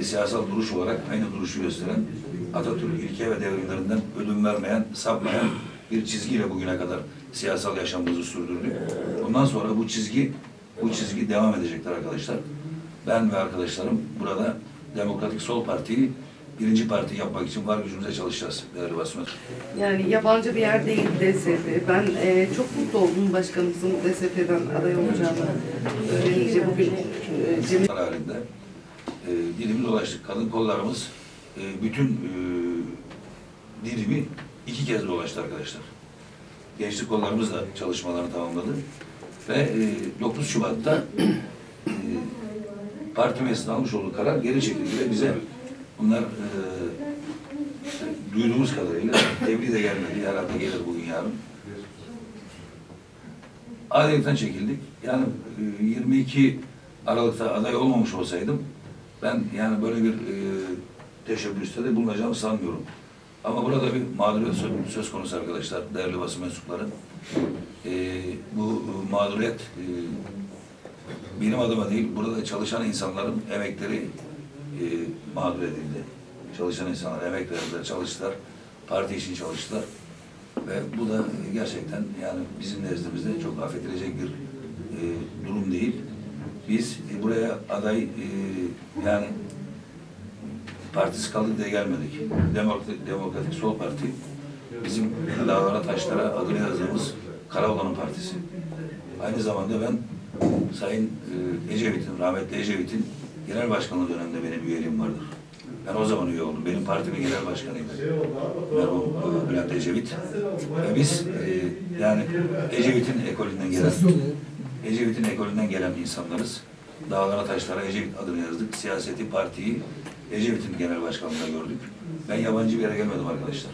e, siyasal duruş olarak aynı duruşu gösteren Atatürk ilke ve devrimlerinden ödün vermeyen, sapmayan bir çizgiyle bugüne kadar siyasal yaşamımızı sürdürdük. Bundan sonra bu çizgi bu çizgi devam edecektir arkadaşlar. Ben ve arkadaşlarım burada Demokratik Sol Parti'yi birinci parti yapmak için var gücümüze çalışacağız değerli basın mensupları. Yani yabancı bir yer değil DSP. Ben e, çok mutlu oldum başkanımızın DSP'den aday olacağını öğrenince bugün e, Cemil halinde e, dilimiz dolaştık. Kadın kollarımız e, bütün e, dilimi iki kez dolaştı arkadaşlar. Gençlik kollarımız da çalışmalarını tamamladı. Ve e, 9 Şubat'ta e, parti meclisinde almış olduğu karar geri çekildi ve bize bunlar e, duyduğumuz kadarıyla tebliğ de gelmedi. Herhalde gelir bugün yarın. Adeyetten çekildik. Yani e, 22 Aralık'ta aday olmamış olsaydım ben yani böyle bir e, teşebbüste de bulunacağımı sanmıyorum. Ama burada bir mağduriyet söz, konusu arkadaşlar, değerli basın mensupları. E, bu mağduriyet e, benim adıma değil, burada çalışan insanların emekleri e, mağdur edildi. Çalışan insanlar emek verdiler, çalıştılar, parti için çalıştılar. Ve bu da gerçekten yani bizim nezdimizde çok affedilecek bir e. Biz e, buraya aday e, yani partisi kaldık diye gelmedik. Demokratik, Demokratik Sol Parti bizim dağlara taşlara adını yazdığımız Karaoğlan'ın partisi. Aynı zamanda ben Sayın e, Ecevit'in, rahmetli Ecevit'in genel başkanlığı döneminde benim üyeliğim vardır. Ben o zaman üye oldum. Benim partimin genel başkanıydı. Merhum e, Bülent Ecevit. Ve biz e, yani Ecevit'in ekolünden gelen Ecevit'in ekolünden gelen insanlarız. Dağlara taşlara Ecevit adını yazdık. Siyaseti, partiyi Ecevit'in genel başkanlığında gördük. Ben yabancı bir yere gelmedim arkadaşlar.